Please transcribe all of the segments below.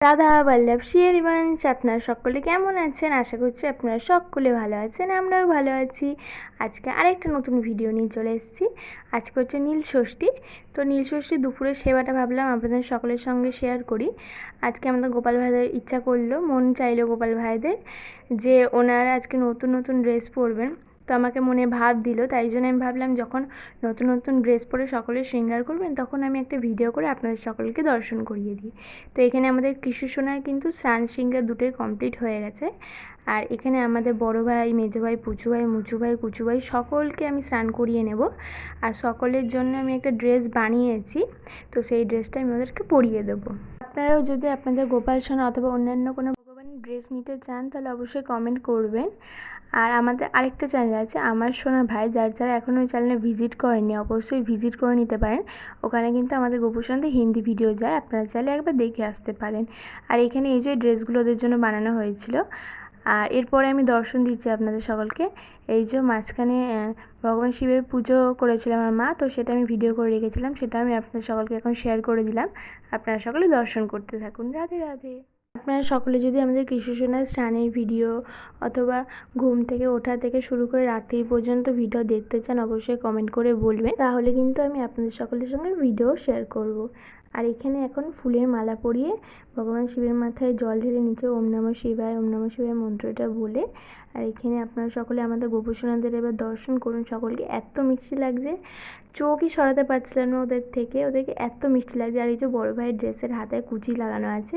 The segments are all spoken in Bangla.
রাধা বল্লভ শ্রীহরিবংশ আপনারা সকলে কেমন আছেন? আশা করছি আপনারা সকলে ভালো আছেন, আমরাও ভালো আছি। আজকে আরেকটা নতুন ভিডিও নিয়ে চলে এসেছি। আজকে হচ্ছে নীল ষষ্ঠী। তো নীল ষষ্ঠী দুপুরের সেবাটা ভাবলাম আপনাদের সকলের সঙ্গে শেয়ার করি। আজকে আমাদের গোপাল ভাইদের ইচ্ছা করল, মন চাইলো গোপাল ভাইদের যে ওনারা আজকে নতুন নতুন ড্রেস পরবেন। তো আমাকে মনে ভাব দিল, তাই জন্য আমি ভাবলাম যখন নতুন নতুন ড্রেস পরে সকলে শৃঙ্গার করবেন, তখন আমি একটা ভিডিও করে আপনাদের সকলকে দর্শন করিয়ে দিই। তো এখানে আমাদের কৃষ্ণ সোনার কিন্তু স্নান শৃঙ্গার দুটোই কমপ্লিট হয়ে গেছে। আর এখানে আমাদের বড় ভাই, মেজো ভাই, পুচু ভাই, মুচু ভাই, কুচু ভাই সকলকে আমি স্নান করিয়ে নেব। আর সকলের জন্য আমি একটা ড্রেস বানিয়েছি, তো সেই ড্রেসটা আমি ওদেরকে পরিয়ে দেবো। আপনারাও যদি আপনাদের গোপাল সোনা অথবা অন্যান্য কোনো ড্রেস নিতে চান, তাহলে অবশ্যই কমেন্ট করবেন। আর আমাদের আরেকটা চ্যানেল আছে, আমার সোনা ভাই, যার যারা এখনও ওই চ্যানেলে ভিজিট করেননি, অবশ্যই ভিজিট করে নিতে পারেন। ওখানে কিন্তু আমাদের গোপুসন্তে হিন্দি ভিডিও যায়, আপনারা চাইলে একবার দেখে আসতে পারেন। আর এখানে এই যে ড্রেসগুলো ওদের জন্য বানানো হয়েছিল, আর এরপরে আমি দর্শন দিচ্ছি আপনাদের সকলকে। এই যে মাঝখানে ভগবান শিবের পুজো করেছিলাম আমার মা, তো সেটা আমি ভিডিও করে রেখেছিলাম, সেটা আমি আপনাদের সকলকে এখন শেয়ার করে দিলাম। আপনারা সকলে দর্শন করতে থাকুন। রাধে রাধে। আপনারা সকলে যদি আমাদের কৃষ্ণসোনার স্নানের ভিডিও অথবা ঘুম থেকে ওঠা থেকে শুরু করে রাত্রি পর্যন্ত ভিডিও দেখতে চান, অবশ্যই কমেন্ট করে বলবেন। তাহলে কিন্তু আমি আপনাদের সকলের সঙ্গে ভিডিও শেয়ার করব। আর এখানে এখন ফুলের মালা পরিয়ে ভগবান শিবের মাথায় জল ঢেলে নিচে ওম নম শিবায়, ওম নম শিবায় মন্ত্রটা বলে, আর এখানে আপনারা সকলে আমাদের গোপুসোনাদের এবার দর্শন করুন সকলকে। এত মিষ্টি লাগছে। চোখই সরাতে পারছিলেন না ওদের থেকে। ওদেরকে এত মিষ্টি লাগছে। আর এই যে বড় ভাইয়ের ড্রেসের হাতে কুচি লাগানো আছে,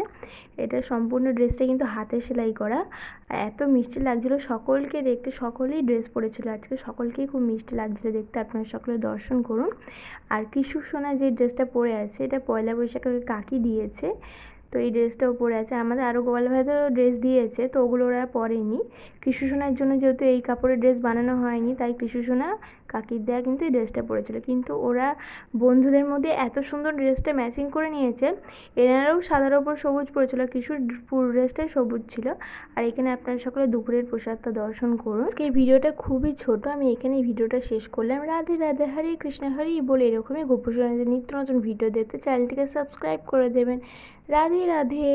এটা সম্পূর্ণ ড্রেসটা কিন্তু হাতে সেলাই করা। আর এত মিষ্টি লাগছিল। সকলকে দেখতে, সকলেই ড্রেস পরেছিল। আজকে সকলকেই খুব মিষ্টি লাগছিল দেখতে। আপনারা সকলে দর্শন করুন। আর কিশোর সোনা যে ড্রেসটা পরে আছে, এটা পয়লা বৈশাখে কাকি দিয়েছে। তো এই ড্রেসটাও পরে আছে। আমাদের আরও গোপাল ভাইদেরও ড্রেস দিয়েছে, তো ওগুলো ওরা পরেনি। কৃষ্ণ সোনার জন্য যেহেতু এই কাপড়ের ড্রেস বানানো হয়নি, তাই কৃষ্ণ সোনা কাকির দেয়া কিন্তু এই ড্রেসটা পরেছিল। কিন্তু ওরা বন্ধুদের মধ্যে এত সুন্দর ড্রেসটা ম্যাচিং করে নিয়েছে, এনারাও সাদার ওপর সবুজ পরেছিল। কিশোর পুরো ড্রেসটাই সবুজ ছিল। আর এখানে আপনারা সকলে দুপুরের প্রসাদটা দর্শন করুন। আজকে এই ভিডিওটা খুবই ছোট, আমি এখানে এই ভিডিওটা শেষ করলাম। রাধে রাধে, হরে কৃষ্ণ, হরি বলে এরকমই গোপুসোনাদের নিত্য নতুন ভিডিও দেখতে চ্যানেলটিকে সাবস্ক্রাইব করে দেবেন। রাধে রাধে